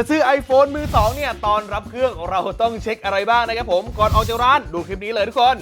จะซื้อ iPhone มือ 2 เนี่ย ตอนรับเครื่องเราต้องเช็คอะไรบ้างนะครับผม ก่อนออกจากร้านดูคลิปนี้เลยทุกคน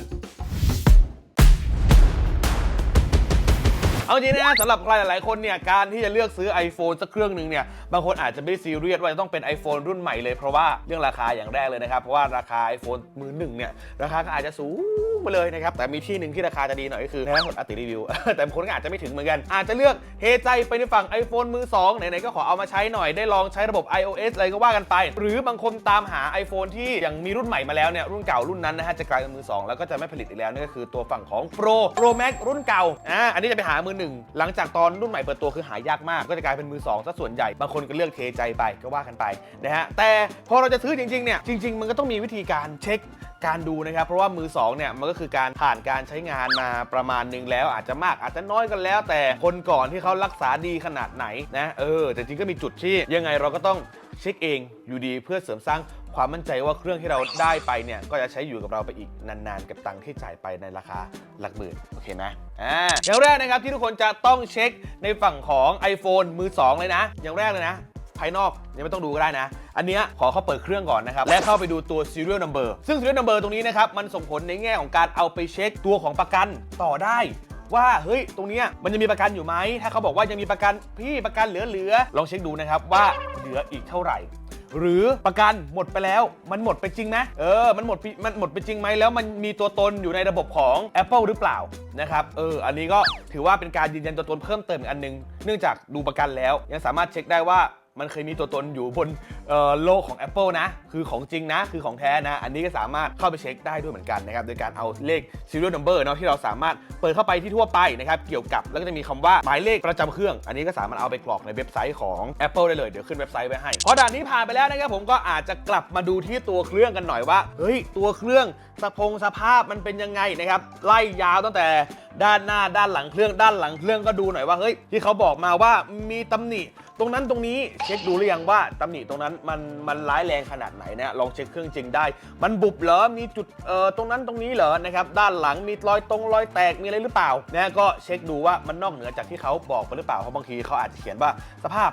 เอาจริงนะสำหรับใครหลายๆคนเนี่ยการที่จะเลือกซื้อ iPhone สักเครื่องหนึ่งเนี่ยบางคนอาจจะไม่ซีเรียสว่าจะต้องเป็น iPhone รุ่นใหม่เลยเพราะว่าเรื่องราคาอย่างแรกเลยนะครับ เพราะว่าราคา iPhone มือหนึ่งเนี่ยราคาก็อาจจะสูงไปเลยนะครับแต่มีที่หนึ่งที่ราคาจะดีหน่อยก็คือนะอติรีวิว แต่บางคนก็อาจจะไม่ถึงเหมือนกัน อาจจะเลือกเทใจไปในฝั่ง iPhone มือสองไหนๆก็ขอเอามาใช้หน่อยได้ลองใช้ระบบ iOS อะไรก็ว่ากันไป หรือบางคนตามหา iPhone ที่ยังมีรุ่นใหม่มาแล้วเนี่ยรุ่นเก่ารุ่นนั้นนะฮะจะกลายเป็นมือสองแล้วก็จะไม่ผลิตอีกแล้วนั่นก็คือตัวฝั่งของ Pro Pro Max รุ่นเก่าอ่าอันนี้จะไปหามือหนึ่งหลังจากตอนรุ่นใหม่เปิดตัวคือหายากมาก ก็จะกลายเป็นมือสองซะส่วนใหญ่บางคนก็เลือกเทใจไปก็ว่ากันไปนะฮะแต่พอเราจะซื้อจริงๆเนี่ยจริง ๆ มันก็ต้องมีวิธีการเช็คการดูนะครับเพราะว่ามือ2เนี่ยมันก็คือการผ่านการใช้งานมาประมาณหนึงแล้ว อาจจะมากอาจจะน้อยกันแล้ว แต่คนก่อนที่เขารักษาดีขนาดไหนนะเออแต่จริงก็มีจุดที่ยังไงเราก็ต้อง เช็คเองอยู่ดีเพื่อเสริมสร้างความมั่นใจว่าเครื่องที่เราได้ไปเนี่ยก็จะใช้อยู่กับเราไปอีกนานๆ กับตังค์ที่จ่ายไปในราคาหลักหมื่นโอเคไหมอ่าอย่างแรกนะครับที่ทุกคนจะต้องเช็คในฝั่งของ iPhone มือสองเลยนะ อย่างแรกเลยนะ ภายนอกยังไม่ต้องดูก็ได้นะ อันเนี้ยขอเข้าเปิดเครื่องก่อนนะครับ และเข้าไปดูตัว serial number ซึ่ง serial number ตรงนี้นะครับมันส่งผลในแง่ของการเอาไปเช็คตัวของประกันต่อได้ ว่าเฮ้ยตรงเนี้ยมันยังมีประกันอยู่ไหมถ้าเขาบอกว่ายังมีประกันพี่ประกันเหลือๆลองเช็คดูนะครับว่าเหลืออีกเท่าไหร่ หรือประกันหมดไปแล้วมันหมดไปจริงไหมเออมันหมดมันหมดไปจริงไหมแล้วมันมีตัวตนอยู่ในระบบของ Apple หรือเปล่านะครับเอออันนี้ก็ถือว่าเป็นการยืนยันตัวตนเพิ่มเติมอีกอันหนึง เนื่องจากดูประกันแล้ว ยังสามารถเช็คได้ว่า มันเคยมีตัวตนอยู่บนโลกของ Apple นะ คือของจริงนะ คือของแท้นะ อันนี้ก็สามารถเข้าไปเช็คได้ด้วยเหมือนกันนะครับ โดยการเอาเลข serial number เนาะที่เราสามารถเปิดเข้าไปที่ทั่วไปนะครับ เกี่ยวกับแล้วก็จะมีคำว่าหมายเลขประจำเครื่อง อันนี้ก็สามารถเอาไปกรอกในเว็บไซต์ของ Apple ได้เลย เดี๋ยวขึ้นเว็บไซต์ไว้ให้ พอด่านนี้ผ่านไปแล้วนะครับผมก็อาจจะกลับมาดูที่ตัวเครื่องกันหน่อยว่า เฮ้ย ตัวเครื่องสะพงสภาพมันเป็นยังไงนะครับ ไล่ยาวตั้งแต่ ด้านหน้าด้านหลังเครื่องด้านหลังเครื่องก็ดูหน่อยว่าเฮ้ยที่เขาบอกมาว่ามีตำหนิ ตรงนั้นตรงนี้เช็คดูหรือยังว่าตำหนิตรงนั้นมันมันร้ายแรงขนาดไหนนะลองเช็คเครื่องจริงได้ มันบุบเหรอมีจุดเอ่อตรงนั้นตรงนี้เหรอนะครับด้านหลังมีรอยตรงรอยแตกมีอะไรหรือเปล่านะก็เช็คดูว่ามันนอกเหนือจากที่เขาบอกไปหรือเปล่าเพราะบางทีเขาอาจจะเขียนว่าสภาพ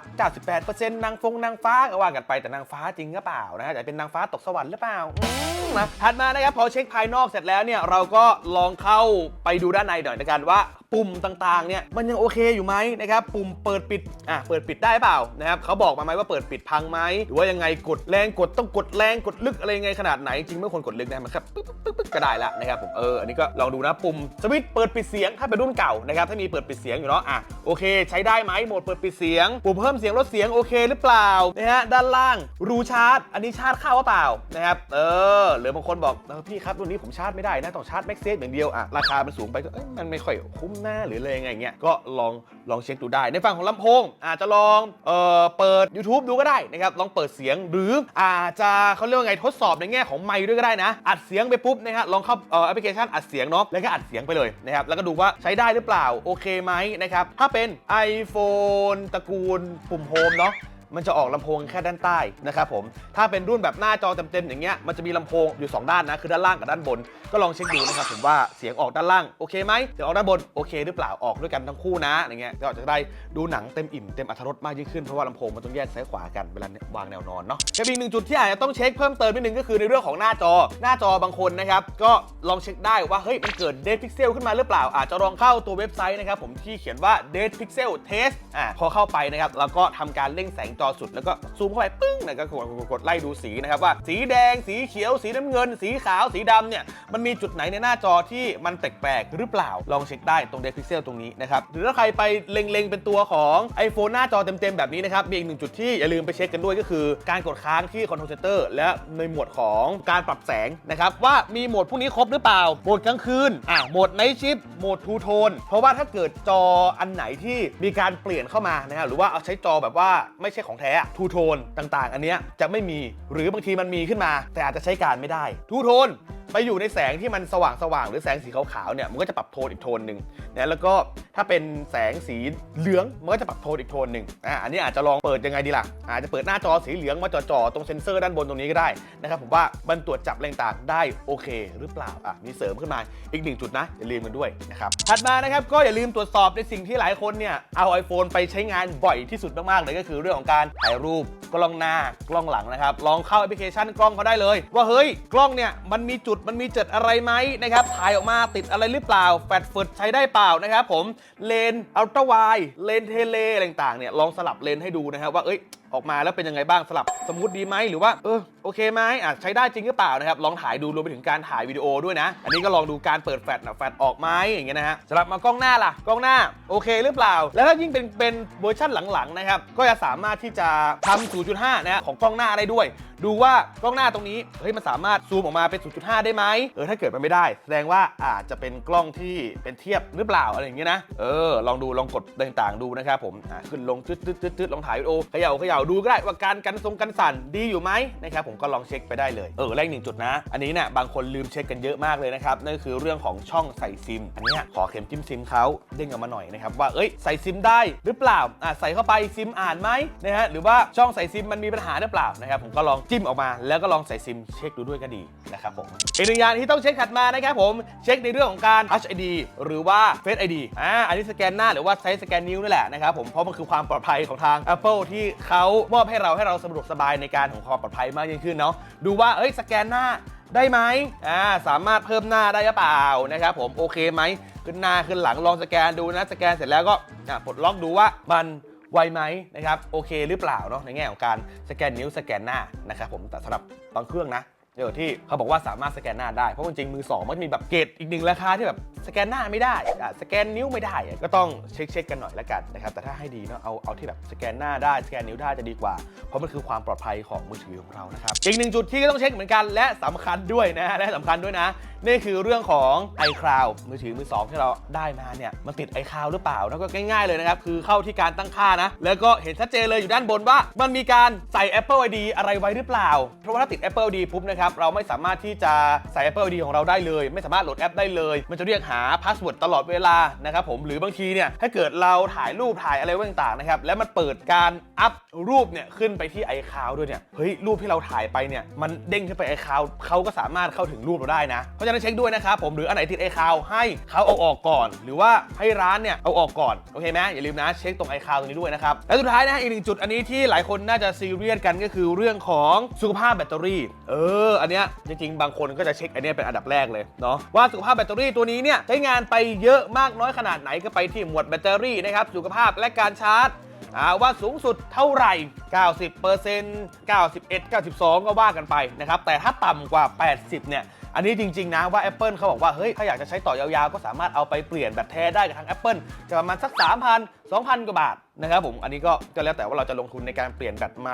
98%นางฟงนางฟ้าก็ว่ากันไปแต่นางฟ้าจริงหรือเปล่านะฮะจะเป็นนางฟ้าตกสวรรค์หรือเปล่าอืมนะถัดมานะครับพอเช็คภายนอกเสร็จแล้วเนี่ยเราก็ลองเข้าไปดูด้านในหน่อยในกันว่าปุ่มต่างๆเนี่ยมันยังโอเคอยู่ไหมนะครับปุ่มเปิดปิดอะเปิดปิดได้เปล่านะครับเขาบอกมาไหมว่าเปิดปิดพังไหมหรือว่ายังไงกดแรงกดต้องกดแรงกดลึกอะไรไงขนาดไหนจริงไม่ควรกดลึกนะมันแค่ปึ๊บปึ๊บปึ๊บก็ได้ละนะครับผมเอออันนี้ก็ลองดูนะปุ่มสวิตช์เปิดปิดเสียงถ้าเป็นรุ่นเก่านะครับถ้ามีเปิดปิดเสียงอยู่เนาะอะโอเค ใช้ได้ไหมโหมดเปิดปิดเสียงปุ่มเพิ่มเสียงลดเสียงโอเคหรือเปล่านะฮะด้านล่างรูชาร์จ อันนี้ชาร์จเข้าหรือเปล่านะครับเออหรือบางคนบอกเออพี่ครับรุ่นนี้ผมชาร์จไม่ได้นะต้องชาร์จแม็กเซฟอย่างเดียวอะราคามันสูงไปก็เอ้ยมันไม่ค่อยคุ้มหน้าหรืออะไรยังไงเงี้ยก็ลองลองเช็คดูได้ ในฝั่งของลำโพง อาจจะลองเอ่อเปิด YouTube ดูก็ได้นะครับลองเปิดเสียงหรืออาจจะเขาเรียกว่าไงทดสอบในแง่ของไมค์ด้วยก็ได้นะ อัดเสียงไปปุ๊บนะฮะลองเข้าเอ่อแอปพลิเคชันอัดเสียงเนาะแล้วก็อัดเสียงไปเลยนะครับแล้วก็ดูว่าใช้ได้หรือเปล่าโอเคไหมนะครับถ้าเป็น iPhone ตระกูลปุ่มโฮมเนาะ มันจะออกลำโพงแค่ด้านใต้นะครับผม ถ้าเป็นรุ่นแบบหน้าจอเต็มๆอย่างเงี้ย มันจะมีลำโพงอยู่ 2 ด้านนะ คือด้านล่างกับด้านบน ก็ลองเช็คดูนะครับผมว่าเสียงออกด้านล่างโอเคไหมเสียงออกด้านบนโอเคหรือเปล่า ออกด้วยกันทั้งคู่นะอย่างเงี้ย ก็จะได้ดูหนังเต็มอิ่มเต็มอรรถรสมากยิ่งขึ้น เพราะว่าลำโพงมันต้องแยกซ้ายขวากันเวลาวางแนวนอนเนาะกับอีหนึ่งจุดที่อาจจะต้องเช็คเพิ่มเติมนิดนึงก็คือในเรื่องของหน้าจอ หน้าจอบางคนนะครับ ก็ลองเช็คได้ว่าเฮ้ยมันเกิด dead pixel ขึ้นมาหรือเปล่า อาจจะลองเข้าตัวเว็บไซต์นะครับผมที่เขียนว่า dead pixel test อ่าพอเข้าไปนะครับเราก็ทำการเร่งแสงจอสุดแล้วก็ซูมเข้าไปปึ้งนะก็กดกดไล่ดูสีนะครับว่าสีแดงสีเขียว สีน้ำเงิน สีขาวสีดำเนี่ยมันมีจุดไหนในหน้าจอที่มันแปลกๆหรือเปล่าลองเช็คได้ตรง dead pixel ตรงนี้นะครับหรือถ้าใครไปเล็งๆเป็นตัวของ iPhone หน้าจอเต็มๆแบบนี้นะครับมีอีกหนึ่งจุดที่อย่าลืมไปเช็คกันด้วยก็คือ การกดค้างที่ control center และในหมวดของการปรับแสงนะครับว่ามีโหมดพวกนี้ครบหรือเปล่าโหมดกลางคืนอะโหมด night shift โหมด two tone เพราะว่าถ้าเกิดจออันไหนที่มีการเปลี่ยนเข้ามานะครับหรือว่าเอาใช้จอแบบว่าไม่ใช่ของแท้ทูโทนต่าง ๆ อันเนี้ยจะไม่มีหรือบางทีมันมีขึ้นมา แต่อาจจะใช้การไม่ได้ทูโทน ไปอยู่ในแสงที่มันสว่างสว่างๆหรือแสงสีขาวๆเนี่ยมันก็จะปรับโทนอีกโทนหนึ่งนะแล้วก็ถ้าเป็นแสงสีเหลืองมันก็จะปรับโทนอีกโทนหนึ่งอะอันนี้อาจจะลองเปิดยังไงดีล่ะอาจจะเปิดหน้าจอสีเหลืองมาจ่อๆตรงเซ็นเซอร์ด้านบนตรงนี้ก็ได้นะครับผมว่ามันตรวจจับแรงต่างได้โอเค หรือเปล่าอะมีเสริมขึ้นมาอีกหนึ่งจุดนะอย่าลืมกันด้วยนะครับถัดมานะครับก็อย่าลืมตรวจสอบในสิ่งที่หลายคนเนี่ยเอา iPhone ไปใช้งานบ่อยที่สุดมากๆเลยก็คือเรื่องของการถ่ายรูปกล้องหน้ากล้องหลังนะครับลองเข้าแอปพลิเคชันกล้องเขาได้เลย ว่าเฮ้ยกล้องเนี่ยมันมีจุดมันมีจุดอะไรไหมนะครับถ่ายออกมาติดอะไรหรือเปล่า แฟลชเฟิร์ใช้ได้เปล่านะครับผมเลนอัลตร้าไวเลนเทเลอะไรต่างๆเนี่ยลองสลับเลนให้ดูนะครับว่าเอ้ย ออกมาแล้วเป็นยังไงบ้างสลับสมูทดีไหมหรือว่าเออโอเคไหมอะใช้ได้จริงหรือเปล่านะครับลองถ่ายดูรวมไปถึงการถ่ายวิดีโอด้วยนะ อันนี้ก็ลองดูการเปิดแฟลชนะแฟลชออกไหมอย่างเงี้ยนะฮะสำหรับมากล้องหน้าล่ะกล้องหน้าโอเคหรือเปล่า แล้วถ้ายิ่งเป็นเป็นเวอร์ชันหลังๆนะครับก็จะสามารถที่จะทำ0.5นะฮะของกล้องหน้าได้ด้วย ดูว่ากล้องหน้าตรงนี้เฮ้ยมันสามารถซูมออกมาเป็น 0.5 ได้ไหมเออถ้าเกิดมันไม่ได้ แสดงว่าอาจจะเป็นกล้องที่เป็นเทียบหรือเปล่าอะไรอย่างเงี้ยนะเออลองดูลองกดต่างๆดูนะครับผมอะขึ้นลงตึ๊ดตึ๊ดตึ๊ดตึ๊ดลองถ่ายวิดีโอเขย่าเขย่าดูก็ได้ว่าการกันทรงกันสั่นดีอยู่ไหมนะครับผมก็ลองเช็คไปได้เลยเออแรกหนึ่งจุดนะ อันนี้เนี่ยบางคนลืมเช็คกันเยอะมากเลยนะครับนั่นคือเรื่องของช่องใส่ซิม อันนี้ขอเข็มจิ้มซิมเขาเด้งออกมาหน่อยนะครับว่าเอ้ยใส่ซิมได้หรือเปล่าอะใส่เข้าไปซิมอ่านไหมนะฮะหรือว่าช่องใส่ซิมมันมีปัญหาหรือเปล่านะครับผมก็ลองจิ้มออกมา แล้วก็ลองใส่ซิมเช็คดูด้วยก็ดีนะครับผมอีกหนึ่งอย่างที่ต้องเช็คถัดมานะครับผมเช็คในเรื่องของการ Touch ID หรือว่า Face ID อ่าอันนี้สแกนหน้าหรือว่าใช้สแกนนิ้วนี่แหละนะครับผมเพราะมันคือความปลอดภัยของทาง Apple ที่เขามอบให้เราให้เราสะดวกสบายในการของความปลอดภัยมากยิ่งขึ้นเนาะดูว่าเอ้ยสแกนหน้าได้ไหมอ่าสามารถเพิ่มหน้าได้หรือเปล่านะครับผมโอเคไหมขึ้นหน้าขึ้นหลังลองสแกนดูนะสแกนเสร็จแล้วก็อะปลดล็อกดูว่ามันไวไหมนะครับโอเคหรือเปล่าเนาะในแง่ของการสแกนนิ้วสแกนหน้านะครับผมแต่สำหรับบางเครื่องนะ เดี๋ยวที่เขาบอกว่าสามารถสแกนหน้าได้ เพราะจริงมือสองมันจะมีแบบเกรดอีกหนึ่งราคาที่แบบสแกนหน้าไม่ได้อะสแกนนิ้วไม่ได้อะก็ต้องเช็คเช็คกันหน่อยละกันนะครับแต่ถ้าให้ดีเนาะเอาเอาที่แบบสแกนหน้าได้สแกนนิ้วได้จะดีกว่า เพราะมันคือความปลอดภัยของมือถือของเรานะครับอีกหนึ่งจุดที่ก็ต้องเช็คเหมือนกันและสำคัญด้วยนะและสำคัญด้วยนะ นี่คือเรื่องของ iCloud มือถือมือสองที่เราได้มาเนี่ยมันติด iCloud หรือเปล่าแล้วก็ง่ายๆเลยนะครับคือเข้าที่การตั้งค่านะแล้วก็เห็นชัดเจนเลยอยู่ด้านบนว่า มันมีการใส่ Apple ID อะไรไว้หรือเปล่า เพราะว่าถ้าติด Apple ID ปุ๊บนะครับเราไม่สามารถที่จะใส่ Apple ID ของเราได้เลย ไม่สามารถโหลดแอปได้เลย มันจะเรียกหาพาสเวิร์ดตลอดเวลานะครับผมหรือบางทีเนี่ยถ้าเกิดเราถ่ายรูปถ่ายอะไรต่างๆนะครับแล้วมันเปิดการอัพรูปเนี่ยขึ้นไปที่ iCloud ด้วยเนี่ยเฮ้ยรูปที่เราถ่ายไปเนี่ยมันเด้งขึ้นไป iCloud เขาก็สามารถเข้าถึงรูปเราได้นะ เพราะฉะนั้นเช็คด้วยนะครับผมหรืออันไหนติด iCloud ให้เขาเอาออกก่อน หรือว่าให้ร้านเนี่ยเอาออกก่อนโอเคไหมอย่าลืมนะเช็คตรง iCloud ตรงนี้ด้วยนะครับและสุดท้ายนะอีกหนึ่งจุดอันนี้ที่หลายคนน่าจะซีเรียสกันก็คือเรื่องของสุขภาพแบตเตอรี่ เอออันเนี้ยจริงๆ บางคนก็จะเช็คอันเนี้ยเป็นอันดับแรกเลยเนาะว่าสุขภาพแบตเตอรี่ตัวนี้เนี่ยใช้งานไปเยอะมากน้อยขนาดไหนก็ไปที่หมวดแบตเตอรี่นะครับสุขภาพและการชาร์จอาว่าสูงสุดเท่าไหร่ 90% 91 92 ก็ว่ากันไปนะครับแต่ถ้าต่ำกว่า 80เนี่ย อันนี้จริง ๆ นะว่า Apple เขาบอกว่า เฮ้ย ถ้าอยากจะใช้ต่อยาวๆ ก็สามารถเอาไปเปลี่ยนแบตแท้ได้กับทาง Apple จะประมาณสัก 3,000 2,000 กว่าบาทนะครับผม อันนี้ก็ก็แล้วแต่ว่าเราจะลงทุนในการเปลี่ยนแบตไหม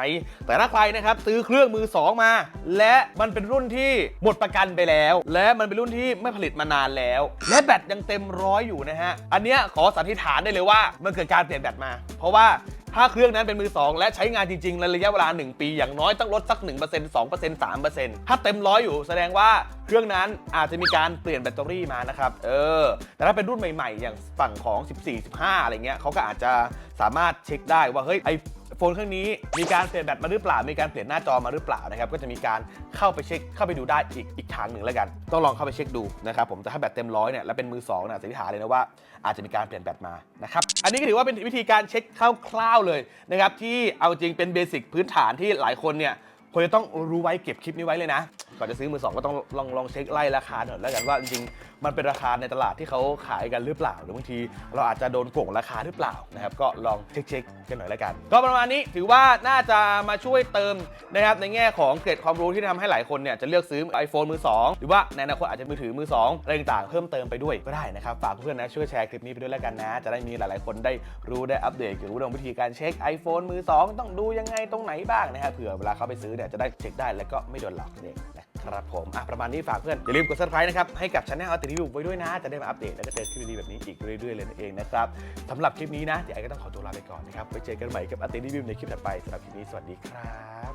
แต่ถ้าใครนะครับซื้อเครื่องมือ 2 มา และมันเป็นรุ่นที่หมดประกันไปแล้ว และมันเป็นรุ่นที่ไม่ผลิตมานานแล้ว และแบตยังเต็มร้อยอยู่นะฮะ อันเนี้ยขอสันนิษฐานได้เลยว่ามันเกิดการเปลี่ยนแบตมา เพราะว่า ถ้าเครื่องนั้นเป็นมือ 2 และใช้งานจริงๆ ในระยะเวลา 1 ปี อย่างน้อยต้องลดสัก 1% 2% 3%ถ้าเต็มร้อยอยู่แสดงว่าเครื่องนั้นอาจจะมีการเปลี่ยนแบตเตอรี่มานะครับ เออ แต่ถ้าเป็นรุ่นใหม่ๆ อย่างฝั่งของ 14 15 อะไรเงี้ยเขาก็อาจจะสามารถเช็คได้ว่าเฮ้ยไอ โฟนเครื่องนี้มีการเปลี่ยนแบตมาหรือเปล่า มีการเปลี่ยนหน้าจอมาหรือเปล่านะครับก็จะมีการเข้าไปเช็คเข้าไปดูได้อีกอีกทางหนึ่งแล้วกัน ต้องลองเข้าไปเช็คดูนะครับผมแต่ถ้าแบตเต็มร้อยเนี่ยแล้วเป็นมือ2เนี่ยสันนิษฐานเลยนะว่าอาจจะมีการเปลี่ยนแบตมานะครับอันนี้ก็ถือว่าเป็นวิธีการเช็คคร่าวๆเลยนะครับที่เอาจริงเป็นเบสิกพื้นฐานที่หลายคนเนี่ย ควรจะต้องรู้ไว้เก็บคลิปนี้ไว้เลยนะ ก่อนจะซื้อมือสองก็ต้องลองลองเช็คไล่ราคาหน่อยแล้วกันว่าจริงๆมันเป็นราคาในตลาดที่เขาขายกันหรือเปล่า หรือบางทีเราอาจจะโดนโกงราคาหรือเปล่านะครับก็ลองเช็คๆกันหน่อยแล้วกัน ก็ประมาณนี้ถือว่าน่าจะมาช่วยเติมนะครับในแง่ของเกร็ดความรู้ที่ทำให้หลายคนเนี่ยจะเลือกซื้อ iPhone มือ2 หรือว่าในอนาคตอาจจะมือถือมือ2อะไรต่างๆเพิ่มเติมไปด้วยก็ได้นะครับฝากเพื่อนนะช่วยแชร์คลิปนี้ไปด้วยแล้วกันนะ จะได้มีหลายๆคนได้รู้ได้อัปเดตเกี่ยวกับเรื่องวิธีการเช็ค iPhone มือ2 ต้องดูยังไงตรงไหนบ้างนะครับเผื่อเวลาเขาไปซื้อเนี่จะได้เช็คได้แล้วก็ไม่โดนหลอกนั่นเองนะครับผมอะประมาณนี้ฝากเพื่อนอย่าลืมกดซับสไครต์นะครับให้กับช anel อติริวไว้ด้วยนะจะได้มาอัปเดตแล้วก็เจอคลิปดีๆแบบนี้อีกเรื่อยๆเลยนั่นเองนะครับสำหรับคลิปนี้นะเดี๋ยวไอ้ก็ต้องขอตัวลาไปก่อนนะครับไว้เจอกันใหม่กับอัลติวิวในคลิปถัดไปสำหรับคลิปนี้สวัสดีครับ